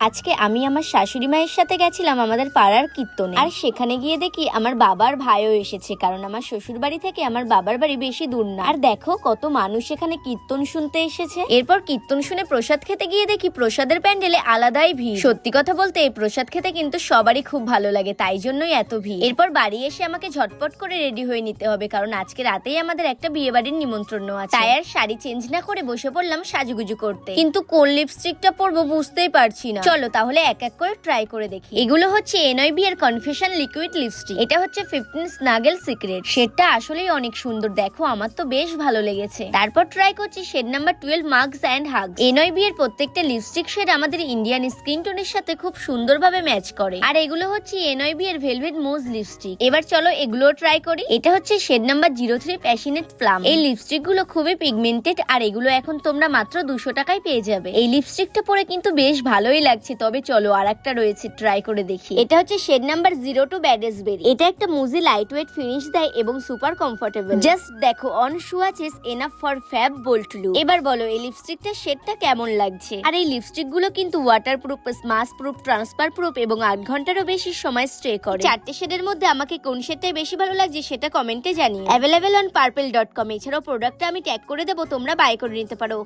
আজকে আমি আমার শাশুড়ি মায়ের সাথে গেছিলাম, আমাদের পাড়ার কীর্তনে। আর সেখানে গিয়ে দেখি আমার বাবার ভাইও এসেছে, কারণ আমার শ্বশুর বাড়ি থেকে আমার বাবার বাড়ি বেশি দূর না। আর দেখো, কত মানুষ এখানে কীর্তন শুনতে এসেছে। এরপর কীর্তন শুনে প্রসাদ খেতে গিয়ে দেখি প্রসাদের প্যান্ডেলে আলাদাই ভিড়। সত্যি কথা বলতে, এই প্রসাদ খেতে কিন্তু সবারই খুব ভালো লাগে, তাই জন্যই এত ভিড়। এরপর বাড়ি এসে আমাকে ঝটপট করে রেডি হয়ে নিতে হবে, কারণ আজকে রাতেই আমাদের একটা বিয়ে বাড়ির নিমন্ত্রণ আছে। তাই আর শাড়ি চেঞ্জ না করে বসে পড়লাম সাজুগুজু করতে। কিন্তু কোন লিপস্টিকটা পরবো বুঝতেই পারছি না। চলো তাহলে এক এক করে ট্রাই করে দেখি। এগুলো হচ্ছে এনআইবি এর কনফেশন লিকুইড লিপস্টিক এটা হচ্ছে ফিফটিন স্নাগেল সিক্রেট শেডটা আসলেই অনেক সুন্দর। দেখো, আমার তো বেশ ভালো লেগেছে। তারপর ট্রাই করছি shade number twelve marks and hug NIB এর প্রত্যেকটা লিপস্টিক শেড আমাদের ইন্ডিয়ান স্কিন টোনের সাথে খুব সুন্দরভাবে ম্যাচ করে। আর এগুলো হচ্ছে এনআইবি এর ভেলভেট মুজ লিপস্টিক এবার চলো এগুলো ট্রাই করি। এটা হচ্ছে shade number zero three passionate plum এই লিপস্টিকগুলো খুবই পিগমেন্টেড আর এগুলো এখন তোমরা মাত্র দুশো টাকায় পেয়ে যাবে। এই লিপস্টিকটা পরে কিন্তু বেশ ভালোই লাগছে তবে চলো আর একটা রয়েছে ট্রাই করে দেখি। এটা হচ্ছে shade number zero two badass berry এটা একটা মুজি লাইট ওয়েট ফিনিশ দেয় এবং সুপার কমফোর্টেবল জাস্ট দেখো on swatches enough for fab bold look এবার বলো এই লিপস্টিকটা শেডটা কেমন লাগছে? আর এই লিপস্টিকগুলো কিন্তু water proof smudge proof transfer proof এবং আট ঘন্টারও বেশি সময় স্টে করে। চারটে শেডের মধ্যে আমাকে কোন শেডটাই বেশি ভালো লাগছে সেটা কমেন্টে জানিয়ে available on purple dot com এছাড়াও প্রোডাক্টটা আমি ট্যাগ করে দেবো তোমরা বাই করে নিতে পারো।